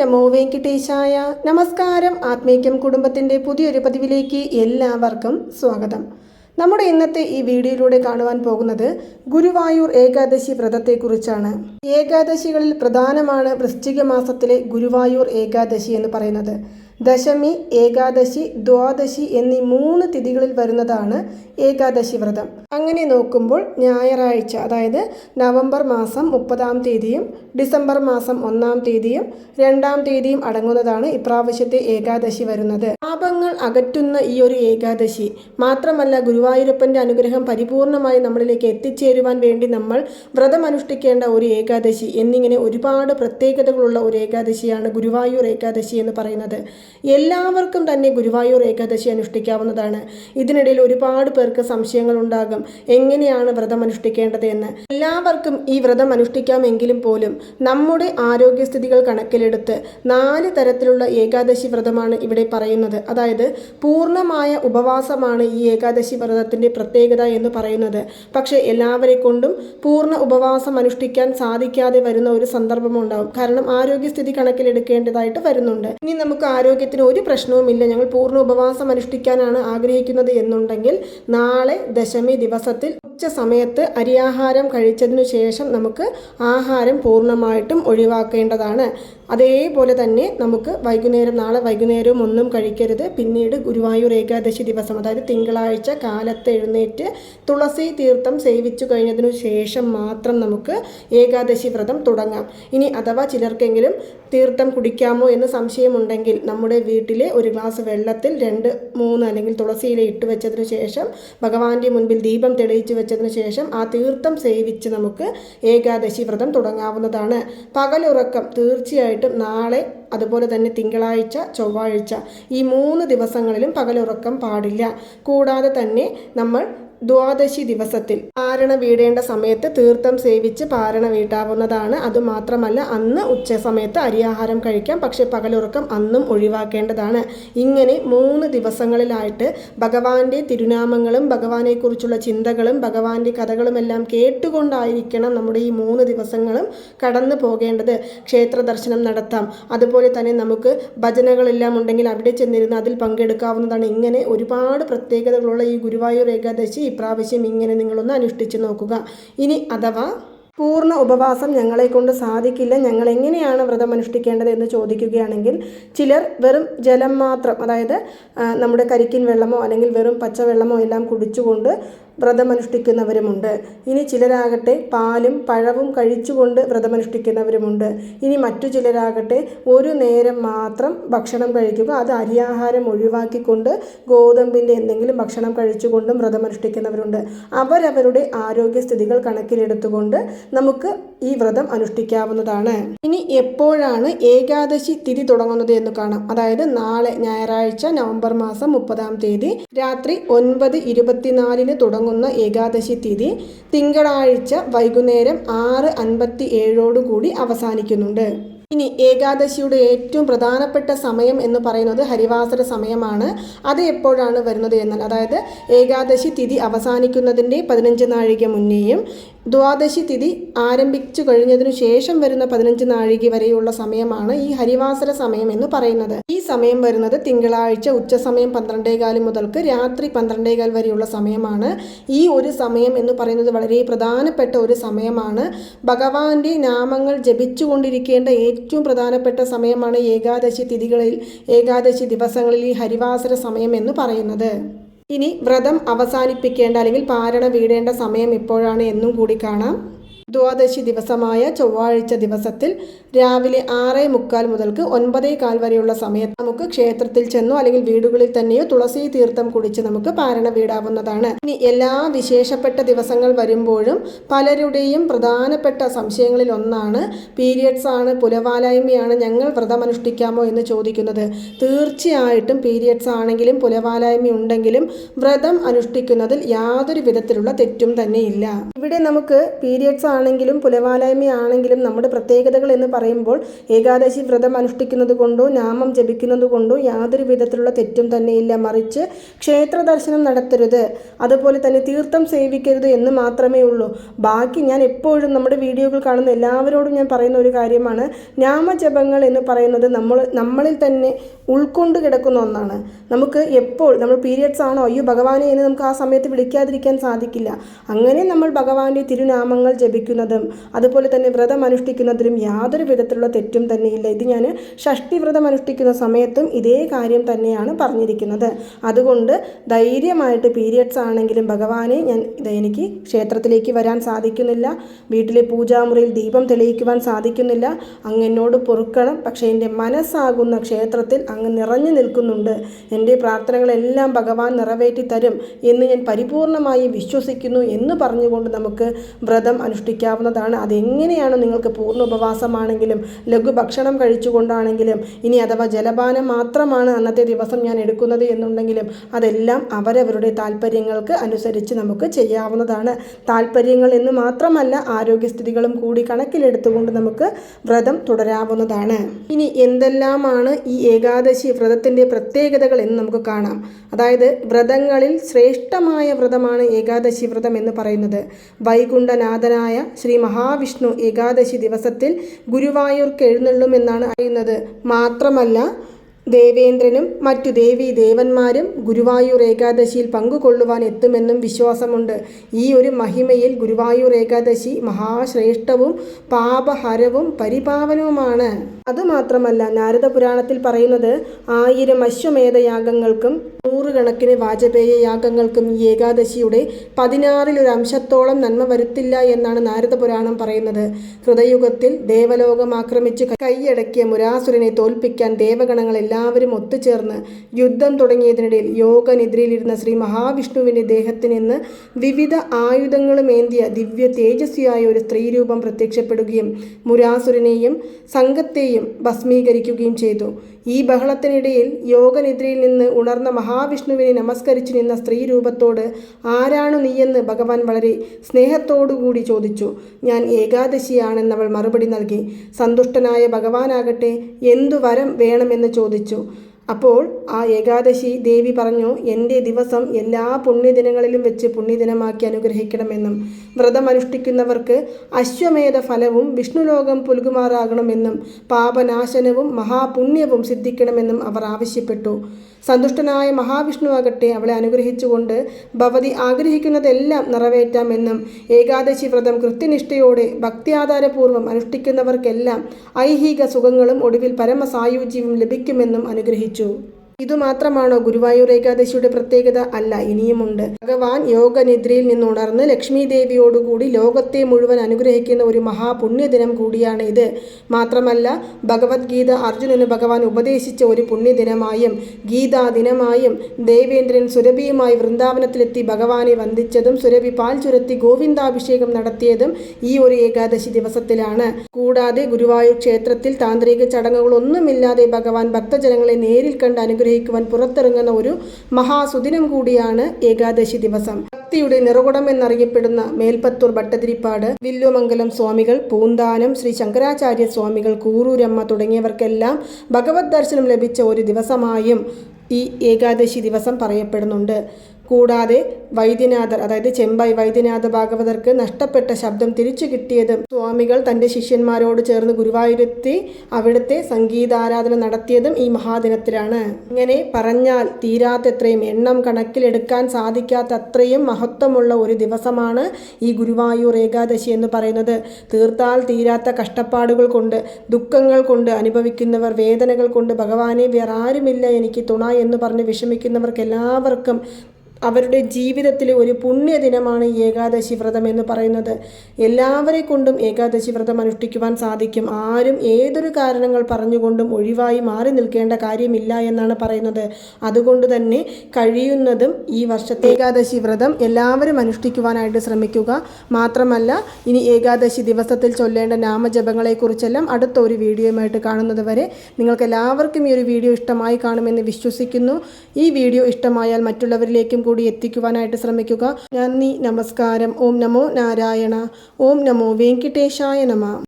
നമോ വെങ്കിട്ടേശായ. നമസ്കാരം. ആത്മീക്യം കുടുംബത്തിന്റെ പുതിയൊരു പതിവിലേക്ക് എല്ലാവർക്കും സ്വാഗതം. നമ്മുടെ ഇന്നത്തെ ഈ വീഡിയോയിലൂടെ കാണുവാൻ പോകുന്നത് ഗുരുവായൂർ ഏകാദശി വ്രതത്തെക്കുറിച്ചാണ്. ഏകാദശികളിൽ പ്രധാനമാണ് വൃശ്ചിക മാസത്തിലെ ഗുരുവായൂർ ഏകാദശി എന്ന് പറയുന്നത്. ദശമി ഏകാദശി ദ്വാദശി എന്നീ മൂന്ന് തിഥികളിൽ വരുന്നതാണ് ഏകാദശി വ്രതം. അങ്ങനെ നോക്കുമ്പോൾ ഞായറാഴ്ച അതായത് നവംബർ മാസം മുപ്പതാം തീയതിയും ഡിസംബർ മാസം ഒന്നാം തീയതിയും രണ്ടാം തീയതിയും അടങ്ങുന്നതാണ് ഇപ്രാവശ്യത്തെ ഏകാദശി വരുന്നത്. പാപങ്ങൾ അകറ്റുന്ന ഈ ഒരു ഏകാദശി മാത്രമല്ല ഗുരുവായൂരപ്പന്റെ അനുഗ്രഹം പരിപൂർണമായി നമ്മളിലേക്ക് എത്തിച്ചേരുവാൻ വേണ്ടി നമ്മൾ വ്രതം അനുഷ്ഠിക്കേണ്ട ഒരു ഏകാദശി എന്നിങ്ങനെ ഒരുപാട് പ്രത്യേകതകളുള്ള ഒരു ഏകാദശിയാണ് ഗുരുവായൂർ ഏകാദശി എന്ന് പറയുന്നത്. എല്ലാവർക്കും തന്നെ ഗുരുവായൂർ ഏകാദശി അനുഷ്ഠിക്കാവുന്നതാണ്. ഇതിനിടയിൽ ഒരുപാട് പേർക്ക് സംശയങ്ങൾ ഉണ്ടാകും എങ്ങനെയാണ് വ്രതം അനുഷ്ഠിക്കേണ്ടത് എന്ന് എല്ലാവർക്കും ഈ വ്രതം അനുഷ്ഠിക്കാമെങ്കിലും പോലും നമ്മുടെ ആരോഗ്യസ്ഥിതികൾ കണക്കിലെടുത്ത് നാല് തരത്തിലുള്ള ഏകാദശി വ്രതമാണ് ഇവിടെ പറയുന്നത്. അതായത് പൂർണമായ ഉപവാസമാണ് ഈ ഏകാദശി വ്രതത്തിന്റെ പ്രത്യേകത എന്ന് പറയുന്നത്. പക്ഷേ എല്ലാവരെ കൊണ്ടും പൂർണ ഉപവാസം അനുഷ്ഠിക്കാൻ സാധിക്കാതെ വരുന്ന ഒരു സന്ദർഭമുണ്ടാവും. കാരണം ആരോഗ്യസ്ഥിതി കണക്കിലെടുക്കേണ്ടതായിട്ട് വരുന്നുണ്ട്. ഇനി നമുക്ക് ആരോഗ്യത്തിന് ഒരു പ്രശ്നവുമില്ല. ഞങ്ങൾ പൂർണ ഉപവാസം അനുഷ്ഠിക്കാനാണ് ആഗ്രഹിക്കുന്നത് എന്നുണ്ടെങ്കിൽ നാളെ ദശമി ദിവസത്തിൽ ഉച്ച സമയത്ത് അരിയാഹാരം കഴിച്ചതിനു ശേഷം നമുക്ക് ആഹാരം പൂർണമായിട്ടും ഒഴിവാക്കേണ്ടതാണ്. അതേപോലെ തന്നെ നമുക്ക് വൈകുന്നേരം നാളെ വൈകുന്നേരവും ഒന്നും കഴിക്കരുത്. പിന്നീട് ഗുരുവായൂർ ഏകാദശി ദിവസം അതായത് തിങ്കളാഴ്ച കാലത്ത് എഴുന്നേറ്റ് തുളസി തീർത്ഥം സേവിച്ചു കഴിഞ്ഞതിനു ശേഷം മാത്രം നമുക്ക് ഏകാദശി വ്രതം തുടങ്ങാം. ഇനി അഥവാ ചിലർക്കെങ്കിലും തീർത്ഥം കുടിക്കാമോ എന്ന് സംശയമുണ്ടെങ്കിൽ നമ്മുടെ വീട്ടിലെ ഒരു ഗ്ലാസ് വെള്ളത്തിൽ രണ്ട് മൂന്ന് അല്ലെങ്കിൽ തുളസിയില ഇട്ട് വെച്ചതിനു ശേഷം ഭഗവാന്റെ മുൻപിൽ ദീപം തെളിയിച്ചു വെച്ചതിനു ശേഷം ആ തീർത്ഥം സേവിച്ച് നമുക്ക് ഏകാദശി വ്രതം തുടങ്ങാവുന്നതാണ്. പകലുറക്കം തീർച്ചയായിട്ടും നാളെ അതുപോലെ തന്നെ തിങ്കളാഴ്ച ചൊവ്വാഴ്ച ഈ മൂന്ന് ദിവസങ്ങളിലും പകലുറക്കം പാടില്ല. കൂടാതെ തന്നെ നമ്മൾ ദ്വാദശി ദിവസത്തിൽ. പാരണ വീടേണ്ട സമയത്ത് തീർത്ഥം സേവിച്ച് പാരണ വീട്ടാവുന്നതാണ്. അതുമാത്രമല്ല അന്ന് ഉച്ച സമയത്ത് അരിയാഹാരം കഴിക്കാം. പക്ഷേ പകലുറക്കം അന്നും ഒഴിവാക്കേണ്ടതാണ്. ഇങ്ങനെ മൂന്ന് ദിവസങ്ങളിലായിട്ട് ഭഗവാന്റെ തിരുനാമങ്ങളും ഭഗവാനെക്കുറിച്ചുള്ള ചിന്തകളും ഭഗവാന്റെ കഥകളുമെല്ലാം കേട്ടുകൊണ്ടായിരിക്കണം നമ്മുടെ ഈ മൂന്ന് ദിവസങ്ങളും കടന്നു പോകേണ്ടത്. ക്ഷേത്ര ദർശനം നടത്താം. അതുപോലെ തന്നെ നമുക്ക് ഭജനകളെല്ലാം ഉണ്ടെങ്കിൽ അവിടെ ചെന്നിരുന്ന് അതിൽ പങ്കെടുക്കാവുന്നതാണ്. ഇങ്ങനെ ഒരുപാട് പ്രത്യേകതകളുള്ള ഈ ഗുരുവായൂർ ഏകാദശി ഇപ്രാവശ്യം ഇങ്ങനെ നിങ്ങളൊന്ന് അനുഷ്ഠിച്ചു നോക്കുക. ഇനി അഥവാ പൂർണ ഉപവാസം ഞങ്ങളെ കൊണ്ട് സാധിക്കില്ല ഞങ്ങൾ എങ്ങനെയാണ് വ്രതം അനുഷ്ഠിക്കേണ്ടത് എന്ന് ചോദിക്കുകയാണെങ്കിൽ ചിലർ വെറും ജലം മാത്രം അതായത് നമ്മുടെ കരിക്കിൻ വെള്ളമോ അല്ലെങ്കിൽ വെറും പച്ചവെള്ളമോ എല്ലാം കുടിച്ചുകൊണ്ട് വ്രതമനുഷ്ഠിക്കുന്നവരുമുണ്ട്. ഇനി ചിലരാകട്ടെ പാലും പഴവും കഴിച്ചുകൊണ്ട് വ്രതമനുഷ്ഠിക്കുന്നവരുമുണ്ട്. ഇനി മറ്റു ചിലരാകട്ടെ ഒരു നേരം മാത്രം ഭക്ഷണം കഴിക്കുക അത് അരിയാഹാരം ഒഴിവാക്കിക്കൊണ്ട് ഗോതമ്പിന്റെ എന്തെങ്കിലും ഭക്ഷണം കഴിച്ചുകൊണ്ടും വ്രതമനുഷ്ഠിക്കുന്നവരുണ്ട്. അവരവരുടെ ആരോഗ്യസ്ഥിതികൾ കണക്കിലെടുത്തുകൊണ്ട് നമുക്ക് ഈ വ്രതം അനുഷ്ഠിക്കാവുന്നതാണ്. ഇനി എപ്പോഴാണ് ഏകാദശി തിഥി തുടങ്ങുന്നത് എന്ന് കാണാം. അതായത് നാളെ ഞായറാഴ്ച നവംബർ മാസം മുപ്പതാം തീയതി രാത്രി ഒൻപത് ഇരുപത്തിനാലിന് തുടങ്ങുന്ന ഏകാദശി തിഥി തിങ്കളാഴ്ച വൈകുന്നേരം ആറ് അൻപത്തി ഏഴോടുകൂടി അവസാനിക്കുന്നുണ്ട്. ഇനി ഏകാദശിയുടെ ഏറ്റവും പ്രധാനപ്പെട്ട സമയം എന്ന് പറയുന്നത് ഹരിവാസര സമയമാണ്. അത് എപ്പോഴാണ് വരുന്നത് എന്നാൽ അതായത് ഏകാദശി തിഥി അവസാനിക്കുന്നതിന്റെ പതിനഞ്ച് നാഴിക മുന്നേയും ദ്വാദശി തിഥി ആരംഭിച്ചു കഴിഞ്ഞതിനു ശേഷം വരുന്ന പതിനഞ്ച് നാഴിക വരെയുള്ള സമയമാണ് ഈ ഹരിവാസര സമയം എന്ന് പറയുന്നത്. ഈ സമയം വരുന്നത് തിങ്കളാഴ്ച ഉച്ചസമയം പന്ത്രണ്ടേകാൽ മുതൽക്ക് രാത്രി പന്ത്രണ്ടേകാൽ വരെയുള്ള സമയമാണ്. ഈ ഒരു സമയം എന്ന് പറയുന്നത് വളരെ പ്രധാനപ്പെട്ട ഒരു സമയമാണ്. ഭഗവാന്റെ നാമങ്ങൾ ജപിച്ചുകൊണ്ടിരിക്കേണ്ട ഏറ്റവും പ്രധാനപ്പെട്ട സമയമാണ് ഏകാദശി തിഥികളിൽ ഏകാദശി ദിവസങ്ങളിൽ ഈ ഹരിവാസര സമയം എന്ന് പറയുന്നത്. ഇനി വ്രതം അവസാനിപ്പിക്കേണ്ട അല്ലെങ്കിൽ പാരണ വീടേണ്ട സമയം എപ്പോഴാണ് എന്നും കൂടി കാണാം. ദ്വാദശി ദിവസമായ ചൊവ്വാഴ്ച ദിവസത്തിൽ രാവിലെ ആറേ മുക്കാൽ മുതൽക്ക് ഒൻപതേ കാൽ വരെയുള്ള സമയത്ത് നമുക്ക് ക്ഷേത്രത്തിൽ ചെന്നോ അല്ലെങ്കിൽ വീടുകളിൽ തന്നെയോ തുളസി തീർത്ഥം കുടിച്ച് നമുക്ക് പാരണ വീടാവുന്നതാണ്. ഇനി എല്ലാ വിശേഷപ്പെട്ട ദിവസങ്ങൾ വരുമ്പോഴും പലരുടെയും പ്രധാനപ്പെട്ട സംശയങ്ങളിൽ ഒന്നാണ് പീരിയഡ്സ് ആണ് പുലവാലായ്മയാണ് ഞങ്ങൾ വ്രതം അനുഷ്ഠിക്കാമോ എന്ന് ചോദിക്കുന്നത്. തീർച്ചയായിട്ടും പീരിയഡ്സ് ആണെങ്കിലും പുലവാലായ്മ ഉണ്ടെങ്കിലും വ്രതം അനുഷ്ഠിക്കുന്നതിൽ യാതൊരു വിധത്തിലുള്ള തെറ്റും തന്നെ ഇല്ല ഇവിടെ നമുക്ക് പീരിയഡ്സ് ആണെങ്കിലും പുലവാലായ്മയാണെങ്കിലും നമ്മുടെ പ്രത്യേകതകൾ എന്ന് പറയുമ്പോൾ ഏകാദശി വ്രതം അനുഷ്ഠിക്കുന്നത് കൊണ്ടോ നാമം ജപിക്കുന്നത് കൊണ്ടോ യാതൊരു വിധത്തിലുള്ള തെറ്റും തന്നെയില്ല മറിച്ച് ക്ഷേത്ര ദർശനം നടത്തരുത്. അതുപോലെ തന്നെ തീർത്ഥം സേവിക്കരുത് എന്ന് മാത്രമേ ഉള്ളൂ. ബാക്കി ഞാൻ എപ്പോഴും നമ്മുടെ വീഡിയോകൾ കാണുന്ന എല്ലാവരോടും ഞാൻ പറയുന്ന ഒരു കാര്യമാണ് നാമജപങ്ങൾ എന്ന് പറയുന്നത് നമ്മൾ നമ്മളിൽ തന്നെ ഉൾക്കൊണ്ട് കിടക്കുന്ന ഒന്നാണ്. നമുക്ക് എപ്പോൾ നമ്മൾ പീരിയഡ്സ് ആണോ അയ്യോ ഭഗവാനെ എന്ന് നമുക്ക് ആ സമയത്ത് വിളിക്കാതിരിക്കാൻ സാധിക്കില്ല. അങ്ങനെ നമ്മൾ ഭഗവാന്റെ തിരുനാമങ്ങൾ ജപിക്കുന്നതും അതുപോലെ തന്നെ വ്രതം അനുഷ്ഠിക്കുന്നതിലും യാതൊരു വിധത്തിലുള്ള തെറ്റും തന്നെയില്ല. ഇത് ഞാൻ ഷഷ്ടി വ്രതം അനുഷ്ഠിക്കുന്ന സമയത്തും ഇതേ കാര്യം തന്നെയാണ് പറഞ്ഞിരിക്കുന്നത്. അതുകൊണ്ട് ധൈര്യമായിട്ട് പീരിയഡ്സ് ആണെങ്കിലും ഭഗവാനെ ഞാൻ എനിക്ക് ക്ഷേത്രത്തിലേക്ക് വരാൻ സാധിക്കുന്നില്ല. വീട്ടിലെ പൂജാമുറിയിൽ ദീപം തെളിയിക്കുവാൻ സാധിക്കുന്നില്ല. അങ്ങ് എന്നോട് പൊറുക്കണം. പക്ഷേ എന്റെ മനസ്സാകുന്ന ക്ഷേത്രത്തിൽ അങ്ങ് നിറഞ്ഞു നിൽക്കുന്നുണ്ട്. എന്റെ പ്രാർത്ഥനകളെല്ലാം ഭഗവാൻ നിറവേറ്റി തരും എന്ന് ഞാൻ പരിപൂർണമായി വിശ്വസിക്കുന്നു എന്ന് പറഞ്ഞുകൊണ്ട് നമുക്ക് വ്രതം അനുഷ്ഠിക്കാവുന്നതാണ് അതെങ്ങനെയാണ് നിങ്ങൾക്ക് പൂർണ ഉപവാസമാണെങ്കിലും ലഘു ഭക്ഷണം കഴിച്ചുകൊണ്ടാണെങ്കിലും ഇനി അഥവാ ജലപാനം മാത്രമാണ് അന്നത്തെ ദിവസം ഞാൻ എടുക്കുന്നത് എന്നുണ്ടെങ്കിലും അതെല്ലാം അവരവരുടെ താല്പര്യങ്ങൾക്ക് അനുസരിച്ച് നമുക്ക് ചെയ്യാവുന്നതാണ്. താല്പര്യങ്ങൾ എന്ന് മാത്രമല്ല ആരോഗ്യസ്ഥിതികളും കൂടി കണക്കിലെടുത്തുകൊണ്ട് നമുക്ക് വ്രതം തുടരാവുന്നതാണ്. ഇനി എന്തെല്ലാമാണ് ഈ ഏകാദശി വ്രതത്തിന്റെ പ്രത്യേകതകൾ എന്ന് നമുക്ക് കാണാം. അതായത് വ്രതങ്ങളിൽ ശ്രേഷ്ഠമായ വ്രതമാണ് ഏകാദശി വ്രതം എന്ന് പറയുന്നത്. വൈകുണ്ഠനാഥനായ ശ്രീ മഹാവിഷ്ണു ഏകാദശി ദിവസത്തിൽ ഗുരുവായൂർക്ക് എഴുന്നള്ളുമെന്നാണ് അറിയുന്നത്. മാത്രമല്ല ദേവേന്ദ്രനും മറ്റു ദേവി ദേവന്മാരും ഗുരുവായൂർ ഏകാദശിയിൽ പങ്കുകൊള്ളുവാൻ എത്തുമെന്നും വിശ്വാസമുണ്ട്. ഈ ഒരു മഹിമയിൽ ഗുരുവായൂർ ഏകാദശി മഹാശ്രേഷ്ഠവും പാപഹരവും പരിപാവനവുമാണ്. അതുമാത്രമല്ല നാരദ പുരാണത്തിൽ പറയുന്നത് ആയിരം അശ്വമേധയാഗങ്ങൾക്കും നൂറുകണക്കിന് വാജപേയ യാഗങ്ങൾക്കും ഈ ഏകാദശിയുടെ പതിനാറിൽ ഒരു അംശത്തോളം നന്മ വരുത്തില്ല എന്നാണ് നാരദ പുരാണം പറയുന്നത്. ഹൃദയുഗത്തിൽ ദേവലോകം ആക്രമിച്ച് കൈയടക്കിയ മുരാസുരനെ തോൽപ്പിക്കാൻ ദേവഗണങ്ങൾ എല്ലാവരും ഒത്തുചേർന്ന് യുദ്ധം തുടങ്ങിയതിനിടയിൽ യോഗനിദ്രയിലിരുന്ന ശ്രീ മഹാവിഷ്ണുവിന്റെ ദേഹത്തിൽ നിന്ന് വിവിധ ആയുധങ്ങളുമേന്തിയ ദിവ്യ തേജസ്വിയായ ഒരു സ്ത്രീരൂപം പ്രത്യക്ഷപ്പെടുകയും മുരാസുരനെയും സംഘത്തെയും ഭസ്മീകരിക്കുകയും ചെയ്തു. ഈ ബഹളത്തിനിടയിൽ യോഗനിദ്രയിൽ നിന്ന് ഉണർന്ന മഹാവിഷ്ണുവിനെ നമസ്കരിച്ചു നിന്ന സ്ത്രീ രൂപത്തോട് ആരാണ് നീയെന്ന് ഭഗവാൻ വളരെ സ്നേഹത്തോടുകൂടി ചോദിച്ചു. ഞാൻ ഏകാദശിയാണെന്നവൾ മറുപടി നൽകി. സന്തുഷ്ടനായ ഭഗവാനാകട്ടെ എന്തു വരം വേണമെന്ന് ചോദിച്ചു. അപ്പോൾ ആ ഏകാദശി ദേവി പറഞ്ഞു എന്റെ ദിവസം എല്ലാ പുണ്യദിനങ്ങളിലും വെച്ച് പുണ്യദിനമാക്കി അനുഗ്രഹിക്കണമെന്നും വ്രതം അനുഷ്ഠിക്കുന്നവർക്ക് അശ്വമേധ ഫലവും വിഷ്ണുലോകം പുൽകുമാറാകണമെന്നും പാപനാശനവും മഹാപുണ്യവും സിദ്ധിക്കണമെന്നും അവർ ആവശ്യപ്പെട്ടു. സന്തുഷ്ടനായ മഹാവിഷ്ണു ആകട്ടെ അവളെ അനുഗ്രഹിച്ചുകൊണ്ട് ഭവതി ആഗ്രഹിക്കുന്നതെല്ലാം നിറവേറ്റാമെന്നും ഏകാദശി വ്രതം കൃത്യനിഷ്ഠയോടെ ഭക്തിയാധാരപൂർവം അനുഷ്ഠിക്കുന്നവർക്കെല്ലാം ഐഹിക സുഖങ്ങളും ഒടുവിൽ പരമസായുജ്യവും ലഭിക്കുമെന്നും അനുഗ്രഹിച്ചു. કરજો ഇതുമാത്രമാണോ ഗുരുവായൂർ ഏകാദശിയുടെ പ്രത്യേകത? അല്ല ഇനിയുമുണ്ട്. ഭഗവാൻ യോഗനിദ്രയിൽ നിന്നുണർന്ന് ലക്ഷ്മി ദേവിയോടുകൂടി ലോകത്തെ മുഴുവൻ അനുഗ്രഹിക്കുന്ന ഒരു മഹാപുണ്യദിനം കൂടിയാണ് ഇത്. മാത്രമല്ല ഭഗവത്ഗീത അർജുനന് ഭഗവാൻ ഉപദേശിച്ച ഒരു പുണ്യദിനമായും ഗീതാ ദിനമായും ദേവേന്ദ്രൻ സുരഭിയുമായി വൃന്ദാവനത്തിലെത്തി ഭഗവാനെ വന്ദിച്ചതും സുരഭി പാൽ ചുരത്തി ഗോവിന്ദാഭിഷേകം നടത്തിയതും ഈ ഒരു ഏകാദശി ദിവസത്തിലാണ്. കൂടാതെ ഗുരുവായൂർ ക്ഷേത്രത്തിൽ താന്ത്രിക ചടങ്ങുകളൊന്നുമില്ലാതെ ഭഗവാൻ ഭക്തജനങ്ങളെ നേരിൽ കണ്ട് അനുഗ്രഹിക്കുവാൻ പുറത്തിറങ്ങുന്ന ഒരു മഹാസുദിനം കൂടിയാണ് ഏകാദശി ദിവസം. ഭക്തിയുടെ നിറകുടം എന്നറിയപ്പെടുന്ന മേൽപ്പത്തൂർ ഭട്ടതിരിപ്പാട് വില്ലുമംഗലം സ്വാമികൾ പൂന്താനം ശ്രീ ശങ്കരാചാര്യ സ്വാമികൾ കൂറൂരമ്മ തുടങ്ങിയവർക്കെല്ലാം ഭഗവത് ദർശനം ലഭിച്ച ഒരു ദിവസമായും ഈ ഏകാദശി ദിവസം പറയപ്പെടുന്നുണ്ട്. കൂടാതെ വൈദ്യനാഥർ അതായത് ചെമ്പൈ വൈദ്യനാഥ ഭാഗവതർക്ക് നഷ്ടപ്പെട്ട ശബ്ദം തിരിച്ചു കിട്ടിയതും സ്വാമികൾ തന്റെ ശിഷ്യന്മാരോട് ചേർന്ന് ഗുരുവായൂരെത്തി അവിടുത്തെ സംഗീതാരാധന നടത്തിയതും ഈ മഹാദിനത്തിലാണ്. ഇങ്ങനെ പറഞ്ഞാൽ തീരാത്തത്രയും എണ്ണം കണക്കിലെടുക്കാൻ സാധിക്കാത്ത അത്രയും മഹത്വമുള്ള ഒരു ദിവസമാണ് ഈ ഗുരുവായൂർ ഏകാദശി എന്ന് പറയുന്നത്. തീർത്താൽ തീരാത്ത കഷ്ടപ്പാടുകൾ കൊണ്ട് ദുഃഖങ്ങൾ കൊണ്ട് അനുഭവിക്കുന്നവർ വേദനകൾ കൊണ്ട് ഭഗവാനെ വേറെ ആരുമില്ല എനിക്ക് തുണ എന്ന് പറഞ്ഞ് വിഷമിക്കുന്നവർക്ക് എല്ലാവർക്കും അവരുടെ ജീവിതത്തിലെ ഒരു പുണ്യദിനമാണ് ദിനമാണ് ഏകാദശി വ്രതം എന്ന് പറയുന്നത്. എല്ലാവരെ കൊണ്ടും ഏകാദശി വ്രതം അനുഷ്ഠിക്കുവാൻ സാധിക്കും. ആരും ഏതൊരു കാരണങ്ങൾ പറഞ്ഞുകൊണ്ടും ഒഴിവായി മാറി നിൽക്കേണ്ട കാര്യമില്ല എന്നാണ് പറയുന്നത്. അതുകൊണ്ട് തന്നെ കഴിയുന്നതും ഈ വർഷത്തെ ഏകാദശി വ്രതം എല്ലാവരും അനുഷ്ഠിക്കുവാനായിട്ട് ശ്രമിക്കുക. മാത്രമല്ല ഇനി ഏകാദശി ദിവസത്തിൽ ചൊല്ലേണ്ട നാമജപങ്ങളെക്കുറിച്ചെല്ലാം അടുത്ത ഒരു വീഡിയോയുമായിട്ട് കാണുന്നത് വരെ നിങ്ങൾക്ക് എല്ലാവർക്കും ഈ ഒരു വീഡിയോ ഇഷ്ടമായി കാണുമെന്ന് വിശ്വസിക്കുന്നു. ഈ വീഡിയോ ഇഷ്ടമായാൽ മറ്റുള്ളവരിലേക്കും കൂടി എത്തിക്കുവാനായിട്ട് ശ്രമിക്കുക. നന്ദി നമസ്കാരം. ഓം നമോ നാരായണ. ഓം നമോ വെങ്കിട്ടേശായ നമ.